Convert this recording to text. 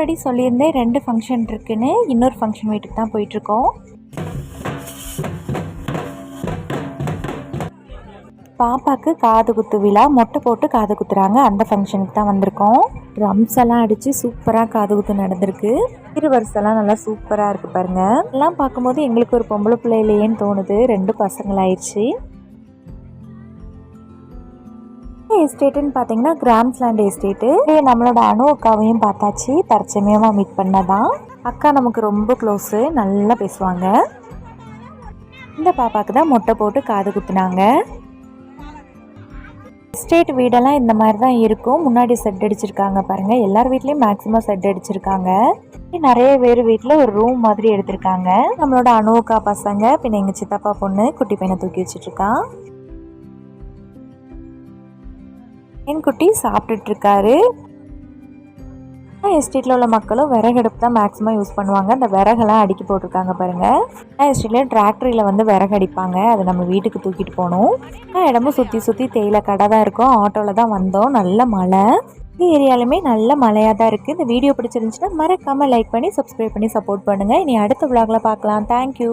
Already சொல்லியிருந்தேன் ரெண்டு function இருக்குன்னு இன்னொரு ஃபங்க்ஷன் வீட்டுக்கு தான் போயிட்டுருக்கோம். பாப்பாக்கு காது குத்து விழா மொட்டை போட்டு காது குத்துறாங்க. அந்த ஃபங்க்ஷனுக்கு தான் வந்திருக்கோம். ட்ரம்ஸ் எல்லாம் அடித்து சூப்பராக காது குத்து நடந்திருக்கு. திருவரிசெல்லாம் நல்லா சூப்பராக இருக்குது பாருங்கள் எல்லாம் பார்க்கும்போது எங்களுக்கு ஒரு பொம்பளை பிள்ளையிலேன்னு தோணுது. ரெண்டு பசங்களாயிடுச்சு எஸ்டேட்டுன்னு பார்த்தீங்கன்னா கிராம்ஸ்லேண்ட் எஸ்டேட்டு. நம்மளோட அணு அக்காவையும் பார்த்தாச்சு. தற்சமயமாக மீட் பண்ணதான் அக்கா நமக்கு ரொம்ப க்ளோஸு நல்லா பேசுவாங்க. இந்த பாப்பாவுக்கு தான் மொட்டை போட்டு காது குத்துனாங்க. எஸ்டேட் வீடெல்லாம் இந்த மாதிரி தான் இருக்கும். முன்னாடி செட் அடிச்சிருக்காங்க பாருங்க. எல்லார் வீட்லேயும் மேக்ஸிமம் செட் அடிச்சிருக்காங்க. நிறைய பேர் வீட்டில் ஒரு ரூம் மாதிரி எடுத்திருக்காங்க. நம்மளோட அணுக்கா பசங்க பின்ன எங்கள் சித்தப்பா பொண்ணு குட்டி பையனை தூக்கி வச்சுட்டு என் குட்டி சாப்பிட்டுட்டு இருக்காரு எஸ்டேட்டில் உள்ள மக்களும் விறகடுப்பு தான் மேக்ஸிமம் யூஸ் பண்ணுவாங்க. அந்த விறகெல்லாம் அடுக்கி போட்டிருக்காங்க பாருங்கள் எஸ்டேட்டில் டிராக்டரியில் வந்து விறகு அடிப்பாங்க அதை நம்ம வீட்டுக்கு தூக்கிட்டு போகணும். இடமும் சுற்றி சுற்றி தேயிலை கடை தான் இருக்கும். ஆட்டோவில் தான் வந்தோம். நல்ல மழை. இந்த ஏரியாலுமே நல்ல மழையாக தான் இருக்குது இந்த வீடியோ பிடிச்சிருந்துச்சுன்னா மறக்காமல் லைக் பண்ணி சப்ஸ்கிரைப் பண்ணி சப்போர்ட் பண்ணுங்கள் இனி அடுத்த விளாகில் பார்க்கலாம். தேங்க்யூ